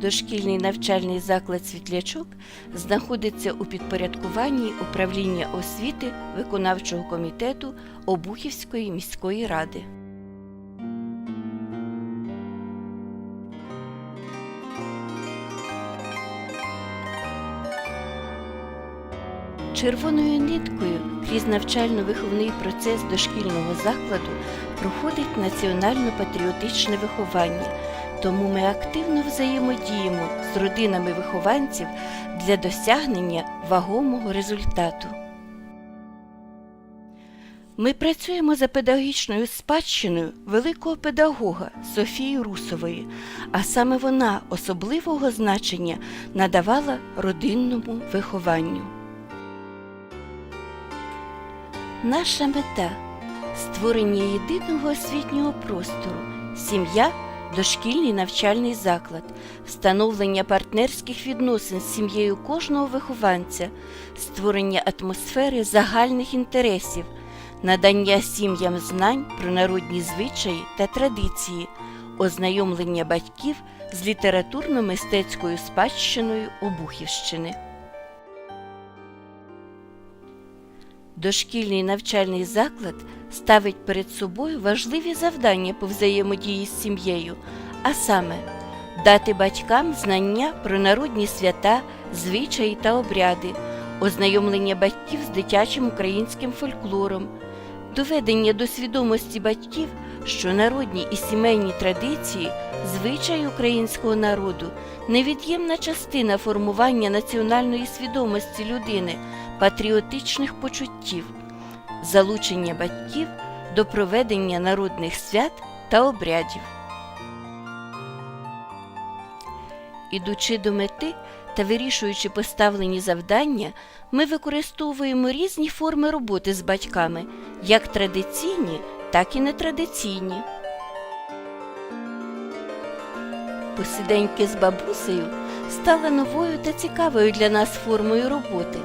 Дошкільний навчальний заклад Світлячок знаходиться у підпорядкуванні управління освіти виконавчого комітету Обухівської міської ради. Червоною ниткою крізь навчально-виховний процес дошкільного закладу проходить національно-патріотичне виховання, тому ми активно взаємодіємо з родинами вихованців для досягнення вагомого результату. Ми працюємо за педагогічною спадщиною великого педагога Софії Русової, а саме вона особливого значення надавала родинному вихованню. Наша мета створення єдиного освітнього простору, сім'я, дошкільний навчальний заклад, встановлення партнерських відносин з сім'єю кожного вихованця, створення атмосфери загальних інтересів, надання сім'ям знань про народні звичаї та традиції, ознайомлення батьків з літературно-мистецькою спадщиною Обухівщини. Дошкільний навчальний заклад ставить перед собою важливі завдання по взаємодії з сім'єю, а саме дати батькам знання про народні свята, звичаї та обряди, ознайомлення батьків з дитячим українським фольклором, доведення до свідомості батьків, що народні і сімейні традиції, звичаї українського народу невід'ємна частина формування національної свідомості людини патріотичних почуттів, залучення батьків до проведення народних свят та обрядів. Ідучи до мети та вирішуючи поставлені завдання, ми використовуємо різні форми роботи з батьками, як традиційні, так і нетрадиційні. Посиденьки з бабусею стали новою та цікавою для нас формою роботи.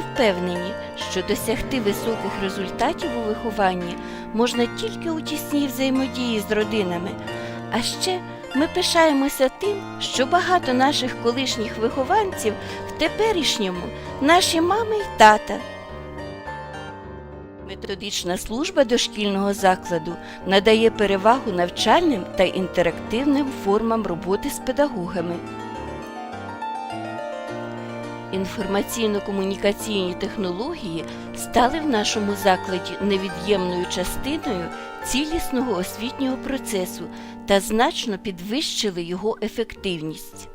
Впевнені, що досягти високих результатів у вихованні можна тільки у тісній взаємодії з родинами. А ще ми пишаємося тим, що багато наших колишніх вихованців в теперішньому наші мами й тата. Методична служба дошкільного закладу надає перевагу навчальним та інтерактивним формам роботи з педагогами. Інформаційно-комунікаційні технології стали в нашому закладі невід'ємною частиною цілісного освітнього процесу та значно підвищили його ефективність.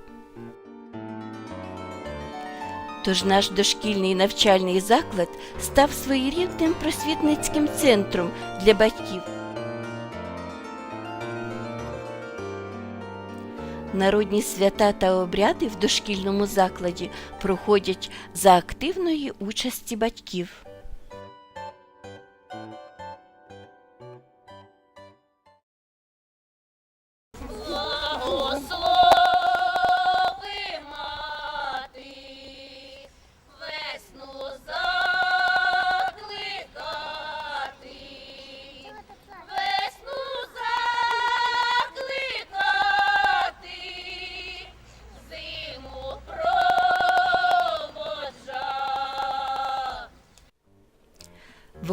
Тож наш дошкільний навчальний заклад став своєрідним просвітницьким центром для батьків. Народні свята та обряди в дошкільному закладі проходять за активної участі батьків.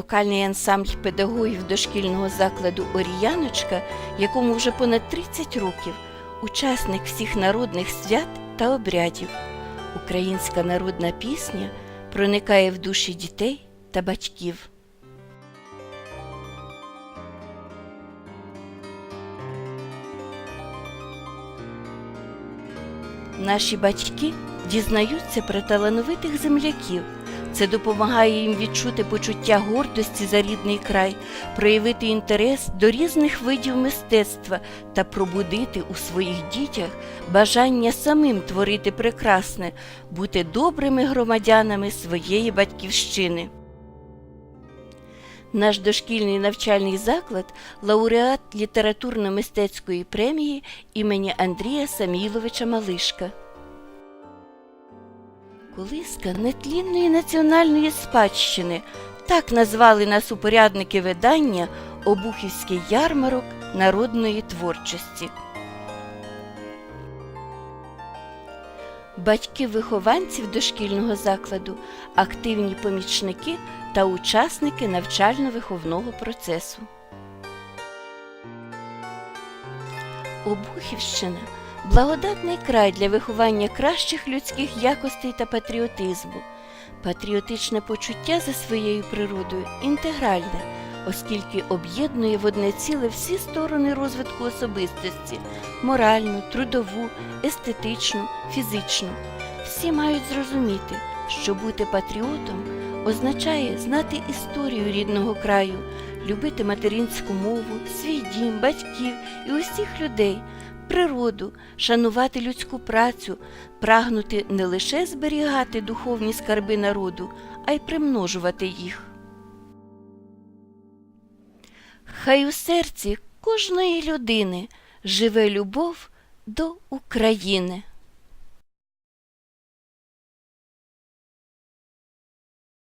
Вокальний ансамбль педагогів дошкільного закладу Оріяночка, якому вже понад 30 років, учасник всіх народних свят та обрядів. Українська народна пісня проникає в душі дітей та батьків. Наші батьки дізнаються про талановитих земляків. Це допомагає їм відчути почуття гордості за рідний край, проявити інтерес до різних видів мистецтва та пробудити у своїх дітях бажання самим творити прекрасне, бути добрими громадянами своєї батьківщини. Наш дошкільний навчальний заклад лауреат літературно-мистецької премії імені Андрія Саміловича Малишка. Колиска нетлінної національної спадщини так назвали нас упорядники видання Обухівський ярмарок народної творчості. Батьки вихованців дошкільного закладу, активні помічники та учасники навчально-виховного процесу. Обухівщина благодатний край для виховання кращих людських якостей та патріотизму. Патріотичне почуття за своєю природою інтегральне, оскільки об'єднує в одне ціле всі сторони розвитку особистості моральну, трудову, естетичну, фізичну. Всі мають зрозуміти, що бути патріотом означає знати історію рідного краю, любити материнську мову, свій дім, батьків і усіх людей, природу, шанувати людську працю, прагнути не лише зберігати духовні скарби народу, а й примножувати їх. Хай у серці кожної людини живе любов до України.